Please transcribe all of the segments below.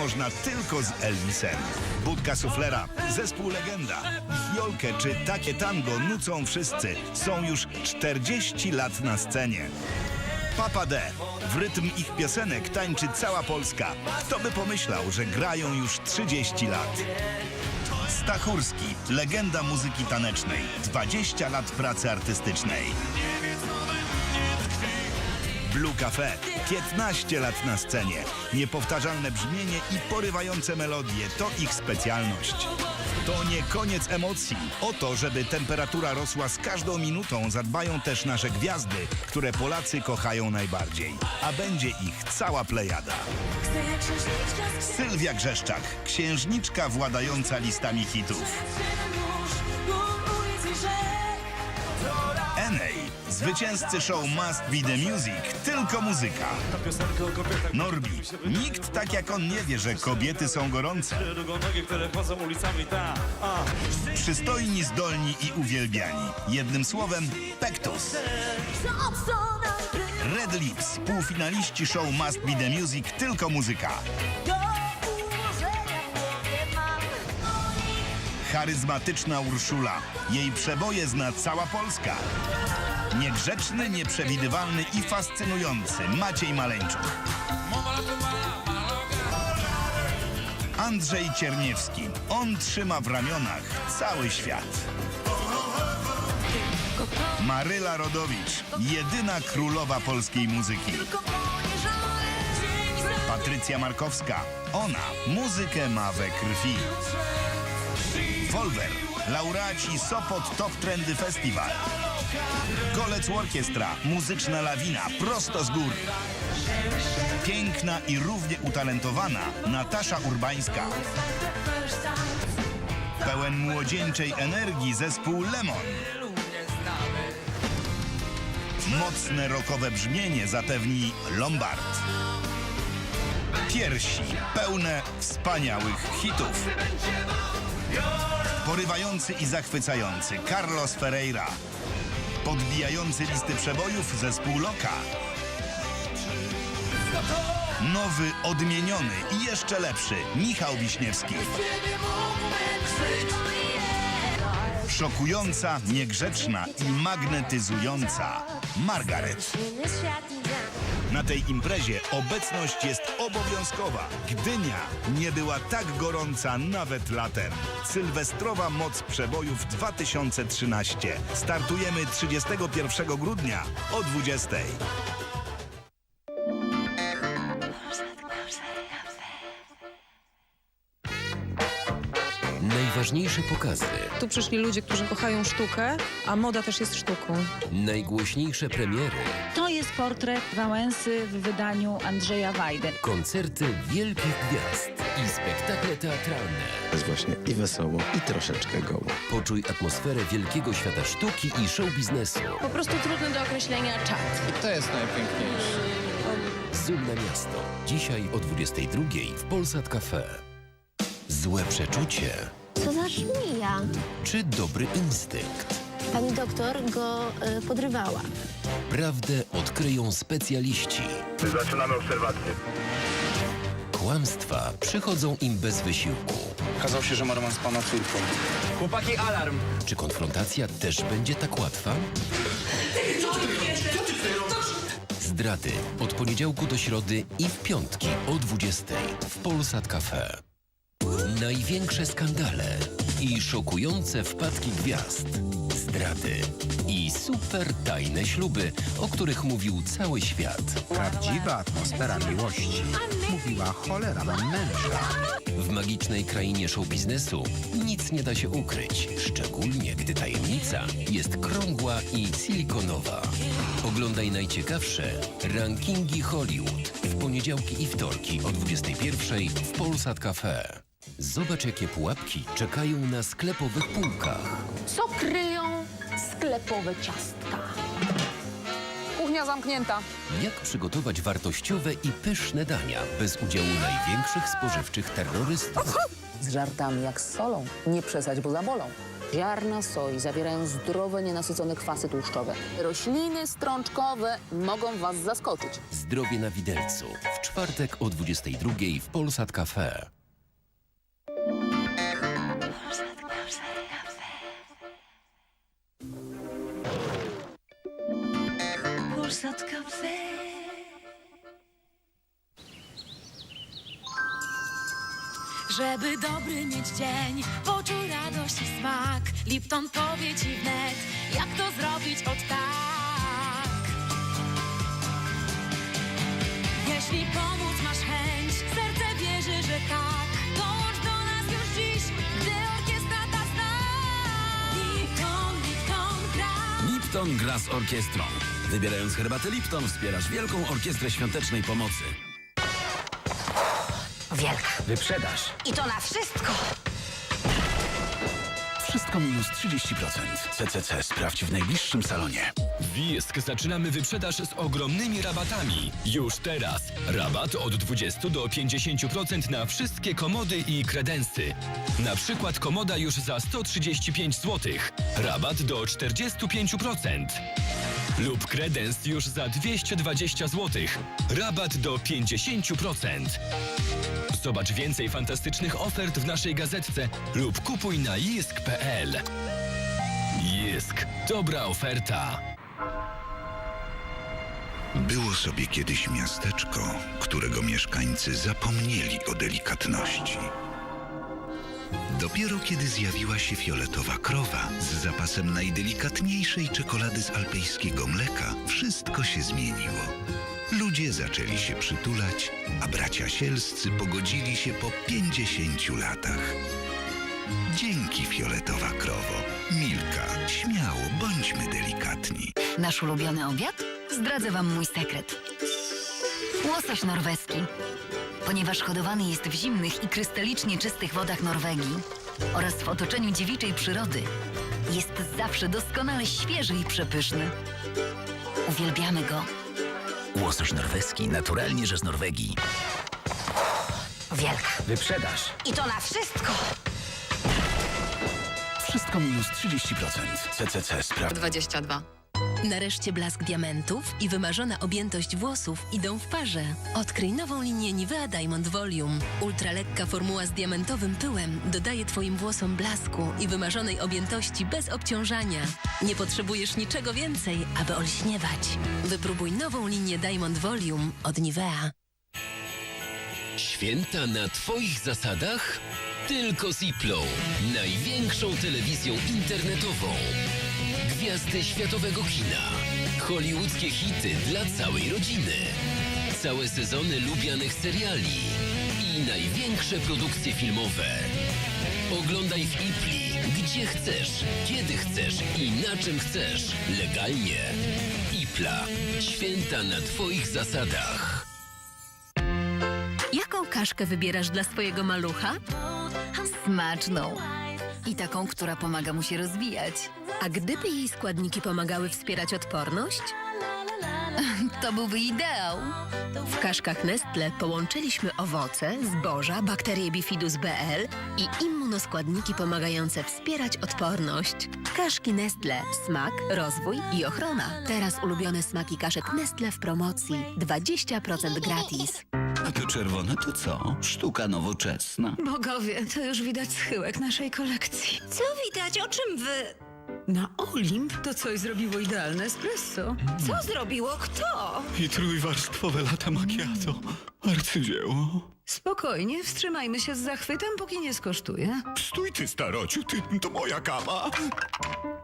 można tylko z Elvisem. Budka Suflera, zespół Legenda, Jolkę czy Takie Tango nucą wszyscy. Są już 40 lat na scenie. Papa D. W rytm ich piosenek tańczy cała Polska. Kto by pomyślał, że grają już 30 lat? Stachurski, legenda muzyki tanecznej. 20 lat pracy artystycznej. Blue Cafe. 15 lat na scenie. Niepowtarzalne brzmienie i porywające melodie to ich specjalność. To nie koniec emocji. O to, żeby temperatura rosła z każdą minutą, zadbają też nasze gwiazdy, które Polacy kochają najbardziej. A będzie ich cała plejada. Sylwia Grzeszczak, księżniczka władająca listami hitów. Zwycięzcy show Must Be The Music, tylko muzyka. Norbi, nikt tak jak on nie wie, że kobiety są gorące. Przystojni, zdolni i uwielbiani. Jednym słowem, Pektus. Red Lips, półfinaliści show Must Be The Music, tylko muzyka. Charyzmatyczna Urszula. Jej przeboje zna cała Polska. Niegrzeczny, nieprzewidywalny i fascynujący Maciej Maleńczuk. Andrzej Cierniewski. On trzyma w ramionach cały świat. Maryla Rodowicz. Jedyna królowa polskiej muzyki. Patrycja Markowska. Ona muzykę ma we krwi. Volver. Laureaci Sopot Top Trendy Festival. Golec Orkiestra. Muzyczna lawina prosto z góry. Piękna i równie utalentowana Natasza Urbańska. Pełen młodzieńczej energii zespół Lemon. Mocne rokowe brzmienie zapewni Lombard. Piersi pełne wspaniałych hitów. Porywający i zachwycający Carlos Ferreira. Podbijający listy przebojów zespół Loka. Nowy, odmieniony i jeszcze lepszy Michał Wiśniewski. Szokująca, niegrzeczna i magnetyzująca Margaret. Na tej imprezie obecność jest obowiązkowa. Gdynia nie była tak gorąca nawet latem. Sylwestrowa moc przebojów 2013. Startujemy 31 grudnia o 20. Najważniejsze pokazy, Tu przyszli ludzie, którzy kochają sztukę, a moda też jest sztuką. najgłośniejsze premiery, To jest portret Wałęsy w wydaniu Andrzeja Wajdy. koncerty wielkich gwiazd i spektakle teatralne. jest właśnie i wesoło, i troszeczkę goło. Poczuj atmosferę wielkiego świata sztuki i show biznesu. Po prostu trudny do określenia czat. To jest najpiękniejsze. Zoom na miasto. Dzisiaj o 22 w Polsat Cafe. Złe przeczucie Co za żmija. czy dobry instynkt? Pani doktor go y, podrywała. Prawdę odkryją specjaliści. Zaczynamy obserwację. Kłamstwa przychodzą im bez wysiłku. Okazał się, że ma romans z pana córką. Chłopaki, alarm! Czy konfrontacja też będzie tak łatwa? Zdrady od poniedziałku do środy i w piątki o 20 w Polsat Cafe. Największe skandale i szokujące wpadki gwiazd. Zdrady i super tajne śluby, o których mówił cały świat. Prawdziwa atmosfera miłości. Mówiła cholera, mam męża. W magicznej krainie show biznesu nic nie da się ukryć, szczególnie gdy tajemnica jest krągła i silikonowa. Oglądaj najciekawsze rankingi Hollywood w poniedziałki i wtorki o 21 w Polsat Cafe. Zobacz jakie pułapki czekają na sklepowych półkach. Co kryją sklepowe ciastka? Kuchnia zamknięta. Jak przygotować wartościowe i pyszne dania bez udziału największych spożywczych terrorystów. Z żartami jak z solą. Nie przesadź, bo zabolą. Ziarna soi zawierają zdrowe, nienasycone kwasy tłuszczowe. Rośliny strączkowe mogą Was zaskoczyć. Zdrowie na widelcu. W czwartek o 22 w Polsat Cafe. Żeby dobry mieć dzień, poczuj radość i smak. Lipton powie ci wnet, jak to zrobić od tak. Jeśli pomóc masz chęć, serce wierzy, że tak. Dołącz do nas już dziś, gdy orkiestra ta zna. Lipton, Lipton gra. Lipton gra z orkiestrą. Wybierając herbatę Lipton wspierasz Wielką Orkiestrę Świątecznej Pomocy. Wielka. Wyprzedaż. I to na wszystko. Wszystko minus 30%. CCC sprawdź w najbliższym salonie. Wisk zaczynamy wyprzedaż z ogromnymi rabatami. Już teraz. Rabat od 20 do 50% na wszystkie komody i kredensy. Na przykład komoda już za 135 zł. Rabat do 45%. Lub kredens już za 220 zł. Rabat do 50%. Zobacz więcej fantastycznych ofert w naszej gazetce lub kupuj na jisk.pl. Jisk. Dobra oferta. Było sobie kiedyś miasteczko, którego mieszkańcy zapomnieli o delikatności. Dopiero kiedy zjawiła się fioletowa krowa z zapasem najdelikatniejszej czekolady z alpejskiego mleka, wszystko się zmieniło. Ludzie zaczęli się przytulać, a bracia sielscy pogodzili się po 50 latach. Dzięki fioletowa krowo. Milka, śmiało, bądźmy delikatni. Nasz ulubiony obiad? Zdradzę Wam mój sekret. Łosoś norweski. Ponieważ hodowany jest w zimnych i krystalicznie czystych wodach Norwegii oraz w otoczeniu dziewiczej przyrody, jest zawsze doskonale świeży i przepyszny. Uwielbiamy go. Łosoś norweski, naturalnie, że z Norwegii. Wielka. Wyprzedaż. I to na wszystko. Wszystko minus 30%. CCC sprawdź. 22. Nareszcie blask diamentów i wymarzona objętość włosów idą w parze. Odkryj nową linię Nivea Diamond Volume. Ultralekka formuła z diamentowym pyłem dodaje Twoim włosom blasku i wymarzonej objętości bez obciążania. Nie potrzebujesz niczego więcej, aby olśniewać. Wypróbuj nową linię Diamond Volume od Nivea. Święta na Twoich zasadach? Tylko z największą telewizją internetową. Gwiazdy światowego kina, hollywoodzkie hity dla całej rodziny, całe sezony lubianych seriali i największe produkcje filmowe. Oglądaj w Ipli, gdzie chcesz, kiedy chcesz i na czym chcesz, legalnie. Ipla, święta na Twoich zasadach. Jaką kaszkę wybierasz dla swojego malucha? Smaczną. I taką, która pomaga mu się rozwijać. A gdyby jej składniki pomagały wspierać odporność? To byłby ideał. W kaszkach Nestle połączyliśmy owoce, zboża, bakterie Bifidus BL i immunoskładniki pomagające wspierać odporność. Kaszki Nestle. Smak, rozwój i ochrona. Teraz ulubione smaki kaszek Nestle w promocji. 20% gratis. To czerwone to co? Sztuka nowoczesna. Bogowie, to już widać schyłek naszej kolekcji. Co widać? O czym wy? Na Olimp to coś zrobiło idealne espresso. Co zrobiło kto? I trójwarstwowe lata macchiato. Arcydzieło. Spokojnie, wstrzymajmy się z zachwytem, póki nie skosztuje. Stój ty, starociu, ty, to moja kawa.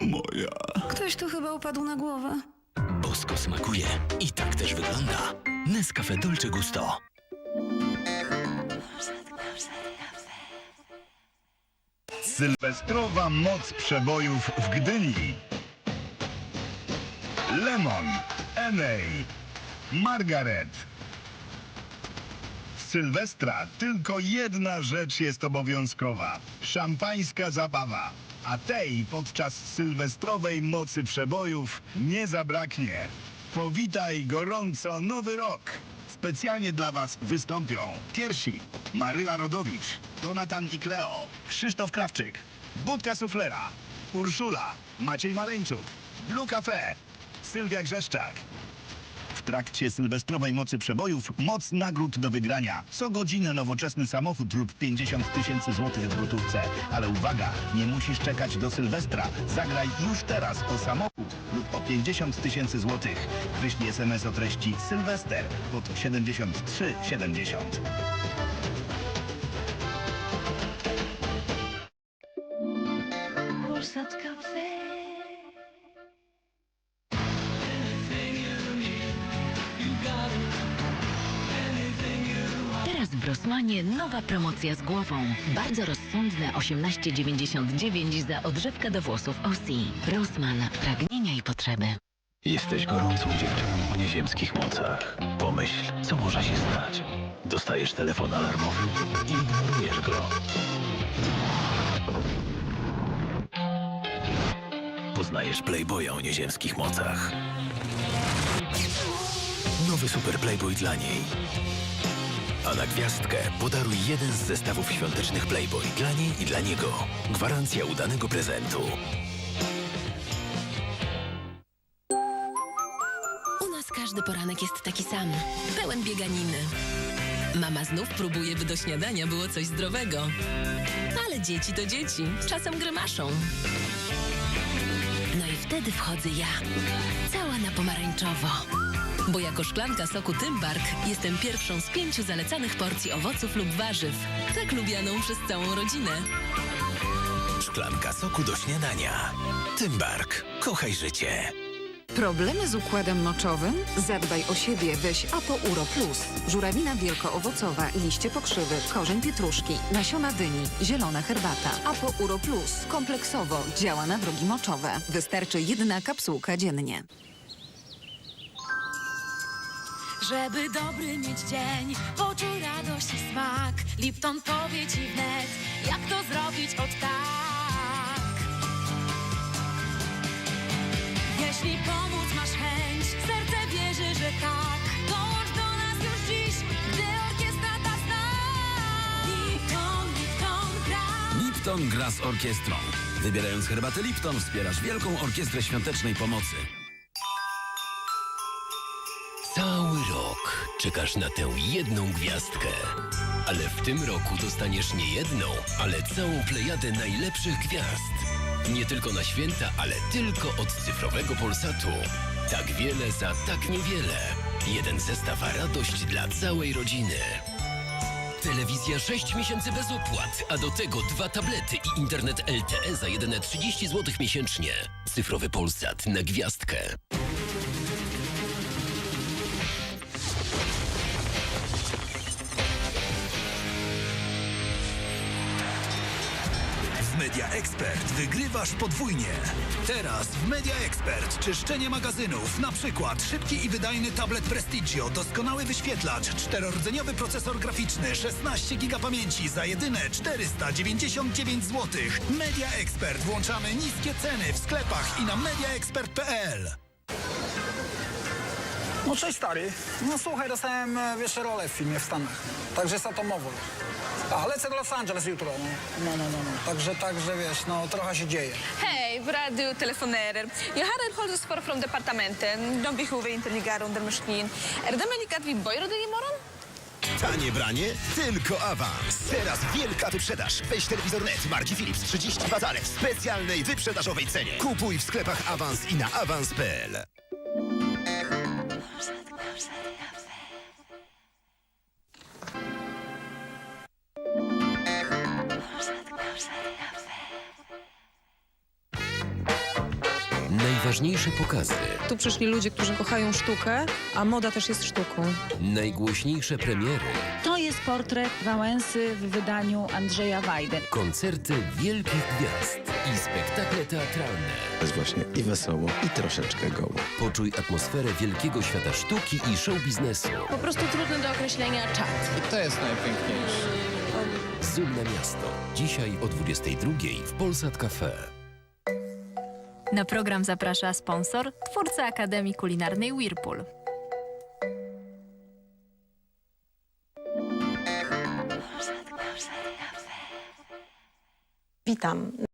Moja. Ktoś tu chyba upadł na głowę. Bosko smakuje. I tak też wygląda. Nescafe Dolce Gusto. Sylwestrowa moc przebojów w Gdyni. Lemon, Enej, Margaret. Z Sylwestra tylko jedna rzecz jest obowiązkowa. Szampańska zabawa. A tej podczas sylwestrowej mocy przebojów nie zabraknie. Powitaj gorąco nowy rok. Specjalnie dla Was wystąpią pierwsi Maryla Rodowicz, Donatan i Kleo, Krzysztof Krawczyk, Budka Suflera, Urszula, Maciej Maleńczuk, Blue Cafe, Sylwia Grzeszczak. Trakcie sylwestrowej mocy przebojów moc nagród do wygrania. Co godzinę nowoczesny samochód lub 50 tysięcy złotych w gotówce. Ale uwaga, nie musisz czekać do Sylwestra. Zagraj już teraz o samochód lub o 50 tysięcy złotych. Wyślij SMS o treści Sylwester pod 7370. Rossmanie nowa promocja z głową. Bardzo rozsądne 18,99 za odżywkę do włosów OSI. Rossmann. Pragnienia i potrzeby. Jesteś gorącą dziewczyną o nieziemskich mocach. Pomyśl, co może się stać. Dostajesz telefon alarmowy i ignorujesz go. Poznajesz Playboya o nieziemskich mocach. Nowy Super Playboy dla niej. A na gwiazdkę podaruj jeden z zestawów świątecznych Playboy dla niej i dla niego. Gwarancja udanego prezentu. U nas każdy poranek jest taki sam, pełen bieganiny. Mama znów próbuje, by do śniadania było coś zdrowego. Ale dzieci to dzieci, czasem grymaszą. No i wtedy wchodzę ja, cała na pomarańczowo. Bo jako szklanka soku Tymbark jestem pierwszą z pięciu zalecanych porcji owoców lub warzyw. Tak lubianą przez całą rodzinę. Szklanka soku do śniadania. Tymbark. Kochaj życie. Problemy z układem moczowym? Zadbaj o siebie, weź Apo Uro Plus. Żurawina wielkoowocowa, liście pokrzywy, korzeń pietruszki, nasiona dyni, zielona herbata. Apo Uro Plus. Kompleksowo działa na drogi moczowe. Wystarczy jedna kapsułka dziennie. Żeby dobry mieć dzień, poczuj radość i smak. Lipton powie ci wnet, jak to zrobić od tak. Jeśli pomóc masz chęć, serce wierzy, że tak. Dołącz do nas już dziś, gdy orkiestra ta zna. Lipton, Lipton gra. Lipton gra z orkiestrą. Wybierając herbatę Lipton wspierasz Wielką Orkiestrę Świątecznej Pomocy. Czekasz na tę jedną gwiazdkę. Ale w tym roku dostaniesz nie jedną, ale całą plejadę najlepszych gwiazd. Nie tylko na święta, ale tylko od cyfrowego Polsatu. Tak wiele za tak niewiele. Jeden zestaw a radość dla całej rodziny. Telewizja 6 miesięcy bez opłat, a do tego dwa tablety i internet LTE za jedyne 30 zł miesięcznie. Cyfrowy Polsat na gwiazdkę. Media Expert wygrywasz podwójnie. Teraz w Media Expert czyszczenie magazynów. Na przykład szybki i wydajny tablet Prestigio, doskonały wyświetlacz, czterordzeniowy procesor graficzny, 16 giga pamięci za jedyne 499 zł. Media Expert. Włączamy niskie ceny w sklepach i na mediaexpert.pl. No cześć stary. No słuchaj, dostałem e, wiesz rolę w filmie w Stanach. Także jest atomowo. A lecę do Los Angeles jutro. No, no, no, no. no. Także, także wiesz, no trochę się dzieje. Hej, v rádió telefonerer. Jag har ett hållspår från departementen. De behöver inte ligga under maskin. Är det möjligt att vi börjar det imorgon? Tanie branie, tylko awans. Teraz wielka wyprzedaż. Weź telewizor LED marki Philips 32 cale w specjalnej wyprzedażowej cenie. Kupuj w sklepach Awans i na awans.pl. Najważniejsze pokazy, Tu przyszli ludzie, którzy kochają sztukę, a moda też jest sztuką. najgłośniejsze premiery, To jest portret Wałęsy w wydaniu Andrzeja Wajdy. koncerty wielkich gwiazd i spektakle teatralne. Jest właśnie i wesoło, i troszeczkę goło. Poczuj atmosferę wielkiego świata sztuki i show biznesu. Po prostu trudny do określenia czat. To jest najpiękniejsze. Zoom na miasto. Dzisiaj o 22 w Polsat Cafe. Na program zaprasza sponsor, twórca Akademii Kulinarnej Whirlpool. Witam.